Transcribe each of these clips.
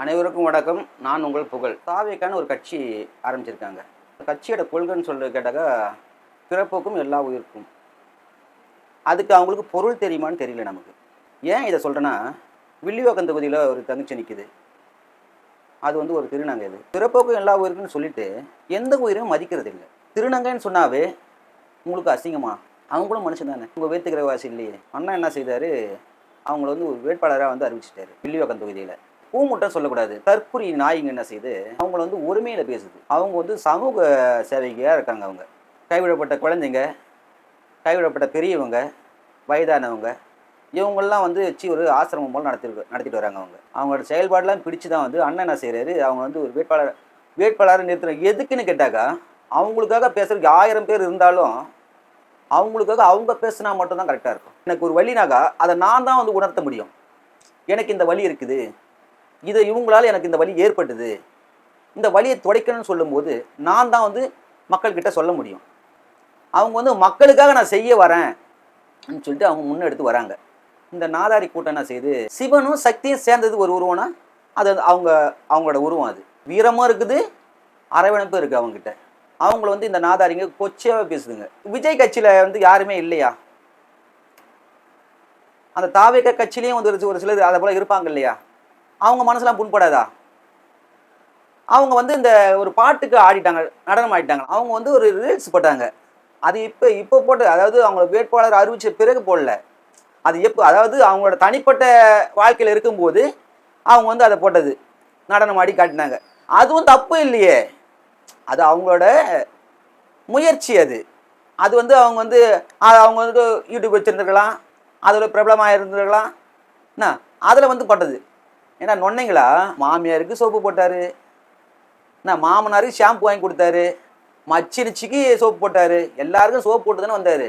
அனைவருக்கும் வணக்கம். நான் உங்கள் புகழ். தாவேக்கான ஒரு கட்சி ஆரம்பிச்சிருக்காங்க. கட்சியோட கொள்கைன்னு சொல்லி கேட்டாக்கா பிறப்புக்கும் எல்லா உயிருக்கும். அதுக்கு அவங்களுக்கு பொருள் தெரியுமான்னு தெரியல நமக்கு. ஏன் இதை சொல்கிறேன்னா வில்லிவாக்கம் தொகுதியில் ஒரு தங்கச்சி நிற்குது அது வந்து ஒரு திருநங்கை இது பிறப்புக்கும் எல்லா உயிருக்குன்னு சொல்லிட்டு எந்த உயிரையும் மதிக்கிறது இல்லை. திருநங்கைன்னு சொன்னாவே உங்களுக்கு அசிங்கமா? அவங்களும் மனுஷன் தானே. உங்கள் வேத்துக்கிற வாசி இல்லையே. அண்ணா என்ன செய்தார்? அவங்கள வந்து ஒரு வேட்பாளராக வந்து அறிவிச்சிட்டாரு வில்லிவாக்கம் தொகுதியில். பூமுட்டம் சொல்லக்கூடாது. தற்குறி நாய்ங்க என்ன செய்யுது அவங்கள வந்து ஒருமையில் பேசுது. அவங்க வந்து சமூக சேவைகையாக இருக்காங்க அவங்க. கைவிடப்பட்ட குழந்தைங்க கைவிடப்பட்ட பெரியவங்க வயதானவங்க இவங்கெல்லாம் வந்து வச்சு ஒரு ஆசிரமம் போல் நடத்திருக்கு நடத்திட்டு வராங்க அவங்க. அவங்களோட செயல்பாடெல்லாம் பிடிச்சு தான் வந்து அண்ணன் என்ன செய்கிறாரு அவங்க வந்து ஒரு வேட்பாளர் வேட்பாளரை நிறுத்துறாங்க. எதுக்குன்னு கேட்டாக்கா அவங்களுக்காக பேசுறதுக்கு ஆயிரம் பேர் இருந்தாலும் அவங்களுக்காக அவங்க பேசுனா மட்டும்தான் கரெக்டாக இருக்கும். எனக்கு ஒரு வழினாக்கா அதை நான் தான் வந்து உணர்த்த முடியும். எனக்கு இந்த வழி இருக்குது. இது இவங்களால் எனக்கு இந்த வழி ஏற்பட்டுது. இந்த வழியை துடைக்கணும்னு சொல்லும்போது நான் தான் வந்து மக்கள்கிட்ட சொல்ல முடியும். அவங்க வந்து மக்களுக்காக நான் செய்ய வரேன் சொல்லிட்டு அவங்க முன்னெடுத்து வராங்க. இந்த நாதாரி கூட்டம் என்ன செய்யுது சிவனும் சக்தியும் சேர்ந்தது ஒரு உருவம்னா அது அவங்க அவங்களோட உருவம் அது. வீரமும் இருக்குது அரவணைப்பும் இருக்குது அவங்ககிட்ட. அவங்கள வந்து இந்த நாதாரிங்க கொச்சையாகவே பேசுதுங்க. விஜய் கட்சியில் வந்து யாருமே இல்லையா? அந்த தாவேக்க கட்சியிலையும் வந்து ஒரு சிலர் அதை போல் இருப்பாங்க இல்லையா? அவங்க மனசுலாம் புண்படாதா? அவங்க வந்து இந்த ஒரு பாட்டுக்கு ஆடிட்டாங்க நடனம் ஆடிட்டாங்க. அவங்க வந்து ஒரு ரீல்ஸ் போட்டாங்க. அது இப்போ இப்போ போட்டு அதாவது அவங்களோட வேட்பாளர் அறிவித்த பிறகு போடல. அது எப்போ அதாவது அவங்களோட தனிப்பட்ட வாழ்க்கையில் இருக்கும்போது அவங்க வந்து அதை போட்டது. நடனம் ஆடி காட்டினாங்க. அதுவும் தப்பு இல்லையே. அது அவங்களோட முயற்சி அது. அது வந்து அவங்க வந்து அவங்க வந்து யூடியூப் வச்சுருந்துருக்கலாம். அதில் பிரபலமாக இருந்திருக்கலாம் என்ன? அதில் வந்து பட்டது. ஏன்னா நொன்னைங்களா மாமியாருக்கு சோப்பு போட்டார். என்ன மாமனாருக்கு ஷாம்பு வாங்கி கொடுத்தாரு. மச்சினிச்சிக்கு சோப்பு போட்டார். எல்லாருக்கும் சோப்பு போட்டு தானே வந்தார்.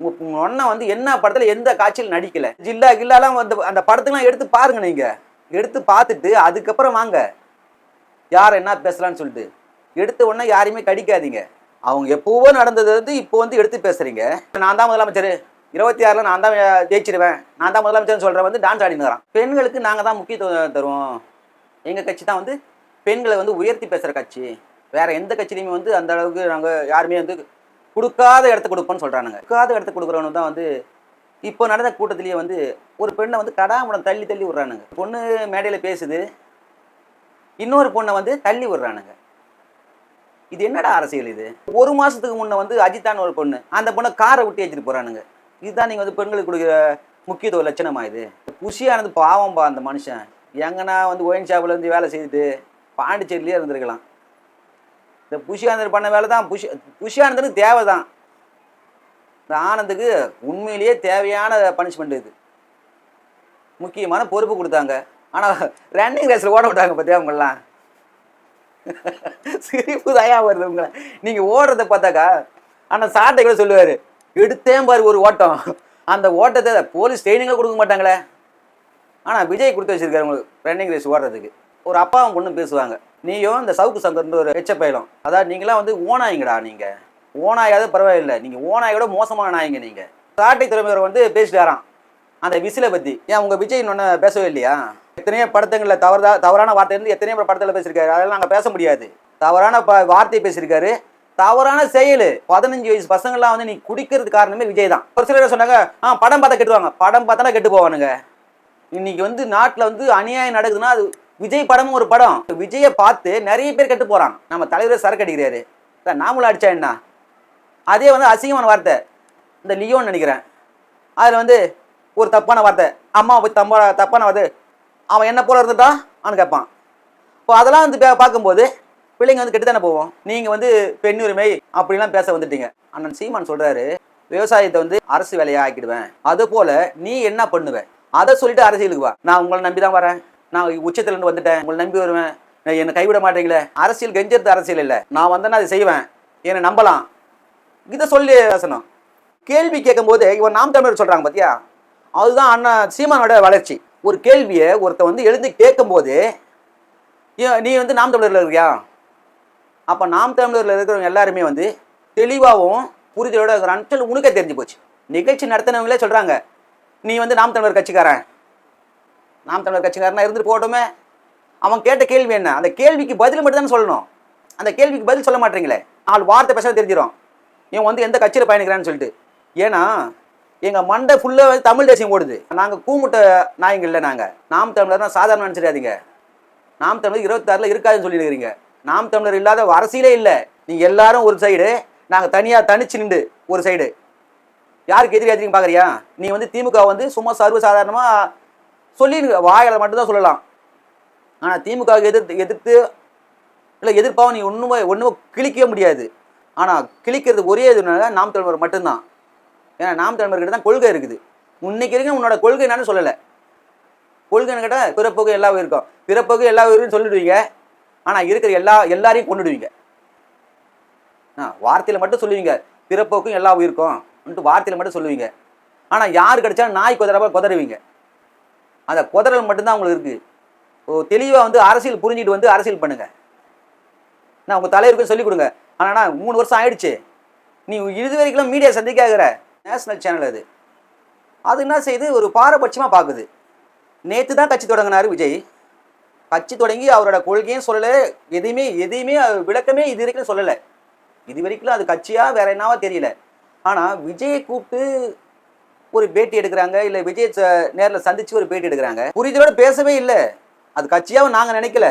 உங்கள் நொன்னை வந்து என்ன படத்தில் எந்த காட்சியில் நடிக்கலை. ஜில்லா கில்லாலாம் வந்து அந்த படத்துக்கெலாம் எடுத்து பாருங்க நீங்கள் எடுத்து பார்த்துட்டு அதுக்கப்புறம் வாங்க. யார் என்ன பேசலான்னு சொல்லிட்டு. எடுத்த உடனே யாரையுமே கடிக்காதீங்க. அவங்க எப்போவோ நடந்தது வந்து இப்போ வந்து எடுத்து பேசுகிறீங்க நான் தான் முதலமைச்சர். இருபத்தி ஆறில் நான் தான் ஜெயிச்சிடுவேன் நான் தான் முதலமைச்சர்னு சொல்கிற வந்து டான்ஸ் ஆடினுறான் பெண்களுக்கு நாங்கள் தான் முக்கியத்துவம் தருவோம். எங்கள் கட்சி தான் வந்து பெண்களை வந்து உயர்த்தி பேசுகிற கட்சி. வேற எந்த கட்சியிலையுமே வந்து அந்த அளவுக்கு நாங்கள் யாருமே வந்து கொடுக்காத இடத்த கொடுப்போம்னு சொல்கிறானுங்க கொடுக்காத இடத்த கொடுக்குறவனு தான் வந்து இப்போ நடந்த கூட்டத்திலேயே வந்து ஒரு பெண்ணை வந்து கடாமுடம் தள்ளி தள்ளி விட்றானுங்க. பொண்ணு மேடையில் பேசுது. இன்னொரு பொண்ணை வந்து தள்ளி விடுறானுங்க. இது என்னடா அரசியல் இது? ஒரு மாதத்துக்கு முன்னே வந்து அஜித்தான் ஒரு பொண்ணு அந்த பொண்ணை காரை விட்டு ஏற்றிட்டு போகிறானுங்க இதுதான் நீங்கள் வந்து பெண்களுக்கு கொடுக்குற முக்கியத்துவ லட்சணமா இது? குஷியானது பாவம்பா அந்த மனுஷன். எங்கன்னா வந்து ஒயின் ஷாப்ல இருந்து வேலை செய்துட்டு பாண்டிச்சேரியிலே இருந்திருக்கலாம். இந்த புஷியானந்தர் பண்ண வேலை தான். புஷி புஷியானந்தருக்கு தேவை தான். இந்த ஆனந்துக்கு உண்மையிலேயே தேவையான பனிஷ்மெண்ட் இது. முக்கியமான பொறுப்பு கொடுத்தாங்க. ஆனால் ரன்னிங் ரேஸில் ஓட விட்டாங்க பார்த்தியா அவங்களாம் சிரிப்பு தயா வருது உங்களை. நீங்கள் ஓடுறத பார்த்தாக்கா ஆனால் சாட்டை கூட சொல்லுவார் எடுத்தேன் பாரு ஒரு ஓட்டம். அந்த ஓட்டத்தை போலீஸ் ட்ரைனிங்கில் கொடுக்க மாட்டாங்களே. ஆனால் விஜய் கொடுத்து வச்சிருக்காரு உங்களுக்கு ரன்னிங் ரேஸ் ஓடுறதுக்கு. ஒரு அப்பாவும் பொண்ணும் பேசுவாங்க. நீயும் இந்த சவுக்கு சங்கர்னு ஒரு எச்ச பயிலும். அதாவது நீங்களாம் வந்து ஓனாயிங்கடா நீங்கள் ஓனாயாவது பரவாயில்லை. நீங்கள் ஓனாயோட மோசமான நாயங்க நீங்கள் சாட்டை திறமையர் வந்து பேசிட்டாராம். அந்த விசிலை பற்றி ஏன் உங்கள் விஜய் ஒன்று பேசவே இல்லையா? எத்தனையோ படத்துங்களில் தவறா தவறான வார்த்தை இருந்து எத்தனையோ படத்தில் பேசியிருக்காரு அதெல்லாம் நாங்கள் பேச முடியாது. தவறான ப வார்த்தை பேசியிருக்காரு தவறான செயல். பதினஞ்சு வயசு பசங்கள்லாம் வந்து நீ குடிக்கிறது காரணமே விஜய் தான். ஒரு சிலர் சொன்னாங்க ஆ படம் பார்த்தா கெட்டுவாங்க படம் பார்த்தானா கெட்டு போவானுங்க. இன்னைக்கு வந்து நாட்டில் வந்து அநியாயம் நடக்குதுன்னா அது விஜய் படமும் ஒரு படம். விஜயை பார்த்து நிறைய பேர் கெட்டு போகிறான் நம்ம தலைவர் சரக்கு அடிக்கிறாரு. சார் நாமளும் அடிச்சா என்ன? அதே வந்து அசிங்கமான வார்த்தை. இந்த லியோன்னு நினைக்கிறேன். அதில் வந்து ஒரு தப்பான வார்த்தை. அம்மா போய் தப்பா தப்பான வார்த்தை. அவன் என்ன போல இருந்துட்டா? அவனு கேட்பான். இப்போ அதெல்லாம் வந்து பார்க்கும்போது பிள்ளைங்க வந்து கெட்டு தானே போவோம்? நீங்கள் வந்து பெண்ணுரிமை அப்படிலாம் பேச வந்துட்டீங்க. அண்ணன் சீமான் சொல்கிறாரு விவசாயத்தை வந்து அரசு வேலையை ஆக்கிடுவேன். அது போல நீ என்ன பண்ணுவ? அதை சொல்லிட்டு அரசியலுக்கு வா. நான் உங்களை நம்பி தான் வரேன். நான் உச்சத்துலேருந்து வந்துட்டேன். உங்களை நம்பி வருவேன். என்னை கைவிட மாட்டீங்களே. அரசியல் கெஞ்சறது அரசியல் இல்லை. நான் வந்தேன்னா அதை செய்வேன். என்னை நம்பலாம். இதை சொல்லி பேசணும். கேள்வி கேட்கும்போது இவன் நாம் தமிழர் சொல்கிறாங்க பார்த்தியா அதுதான் அண்ணா சீமானோட வளர்ச்சி. ஒரு கேள்வியை ஒருத்தன் வந்து எழுந்து கேட்கும்போது ஏன் நீ வந்து நாம் தமிழரில் இருக்கியா? அப்போ நாம் தமிழரில் இருக்கிறவங்க எல்லாருமே வந்து தெளிவாகவும் புரிதலோட இருக்கிறான்னு சொல்லி உனக்கே தெரிஞ்சு போச்சு. நிகழ்ச்சி நடத்தினவங்களே சொல்கிறாங்க நீ வந்து நாம் தமிழர் கட்சிக்காரன். நாம் தமிழர் கட்சிக்காரனா இருந்துட்டு போகட்டுமே. அவன் கேட்ட கேள்வி என்ன? அந்த கேள்விக்கு பதில் மட்டும் தான் சொல்லணும். அந்த கேள்விக்கு பதில் சொல்ல மாட்டீங்களே. நாலு வார்த்தை பேச தெரிஞ்சிடும் இவன் வந்து எந்த கட்சியில் பயணிக்கிறான்னு சொல்லிட்டு. ஏன்னா எங்கள் மண்டை ஃபுல்லாக வந்து தமிழ் தேசியம் ஓடுது. நாங்கள் கூமுட்ட நாயங்கள் இல்லை நாங்கள் நாம் தமிழர்னா சாதாரண நினச்சிடாதீங்க நாம் தமிழர் இருபத்தாறில் இருக்காதுன்னு சொல்லியிருக்கிறீங்க. நாம் தமிழர் இல்லாத அரசியலே இல்லை. நீங்கள் எல்லாரும் ஒரு சைடு நாங்கள் தனியாக தனிச்சு நின்று ஒரு சைடு யாருக்கு எதிரி எதிரிங்க பார்க்குறியா நீ வந்து திமுக வந்து சும்மா சர்வசாதாரணமாக சொல்லி வாயால் மட்டும்தான் சொல்லலாம். ஆனால் திமுக எதிர்த்து எதிர்த்து இல்லை எதிர்ப்பாக நீ ஒன்றுமே ஒன்றும் கிழிக்கவே முடியாது. ஆனால் கிழிக்கிறது ஒரே இதுனால நாம் தலைவர் மட்டும்தான். ஏன்னா நாம் தலைவர்கிட்ட தான் கொள்கை இருக்குது. இன்னைக்கு இருக்க உன்னோட கொள்கை என்னன்னு சொல்லலை. கொள்கைன்னு கேட்டால் பிறப்போக்கு எல்லா உயிருக்கும். பிறப்போக்கு எல்லா உயிருக்கும் சொல்லிடுவீங்க. ஆனால் இருக்கிற எல்லா எல்லாரையும் கொண்டுடுவீங்க ஆ வார்த்தையில் மட்டும் சொல்லுவீங்க. பிறப்போக்கும் எல்லா உயிருக்கும் வார்த்தையில் மட்டும் சொல்லுவீங்க. ஆனால் யார் கிடைச்சாலும் நாய் குதிரப்ப குதறுவீங்க. அந்த குதறல் மட்டும்தான் உங்களுக்கு இருக்குது ஓ தெளிவாக வந்து அரசியல் புரிஞ்சிட்டு வந்து அரசியல் பண்ணுங்கள் நான் உங்கள் தலைவருக்கு சொல்லிக் கொடுங்க. ஆனால் மூணு வருஷம் ஆயிடுச்சு. நீ இது வரைக்கும் மீடியா சந்திக்காகிற நேஷனல் சேனல் அது. அது என்ன செய்யுது? ஒரு பாரபட்சமாக பார்க்குது. நேற்று தான் கட்சி தொடங்கினார் விஜய். கட்சி தொடங்கி அவரோட கொள்கையும் சொல்லலை. எதையுமே எதையுமே விளக்கமே இது வரைக்கும் சொல்லலை. இது வரைக்கும் அது கட்சியா வேற என்னவா தெரியல. ஆனால் விஜயை கூப்பிட்டு ஒரு பேட்டி எடுக்கிறாங்க இல்லை விஜய் நேரில் சந்திச்சு ஒரு பேட்டி எடுக்கிறாங்க. புரிதலோட பேசவே இல்லை. அது கட்சியாக நாங்கள் நினைக்கல.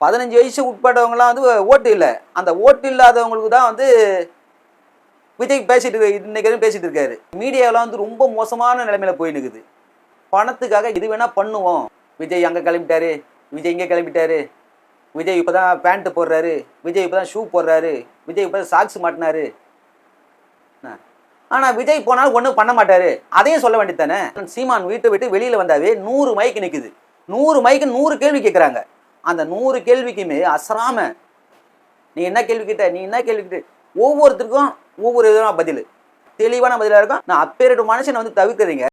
பதினஞ்சு வயசு உட்பட்டவங்கலாம் வந்து ஓட்டு இல்லை. அந்த ஓட்டு இல்லாதவங்களுக்கு தான் வந்து விஜய் பேசிட்டு இன்னைக்கு பேசிட்டு இருக்காரு. மீடியாவெலாம் வந்து ரொம்ப மோசமான நிலைமையில போய் இருக்குது பணத்துக்காக இது வேணால் பண்ணுவோம். விஜய் அங்கே கிளம்பிட்டாரு. விஜய் இங்கே கிளம்பிட்டாரு. விஜய் இப்போ தான் பேண்ட்டு போடுறாரு. விஜய் இப்போ தான் ஷூ போடுறாரு. விஜய் இப்போ தான் சாக்ஸ் மாட்டினாரு ஆனால் விஜய் போனாலும் ஒன்றும் பண்ண மாட்டாரு. அதையும் சொல்ல வேண்டியது தானே சீமான் வீட்டை விட்டு வெளியில் வந்தாவே நூறு மைக்கு நிற்குது நூறு மைக்கு நூறு கேள்வி கேட்குறாங்க அந்த நூறு கேள்விக்குமே அசராம நீ என்ன கேள்வி கேட்ட? நீ என்ன கேள்வி கேட்ட? ஒவ்வொருத்தருக்கும் ஒவ்வொரு விதமான பதில். தெளிவான பதிலாக இருக்கும். நான் அப்பேரட்டு மனுஷனை வந்து தவிர்க்கிறீங்க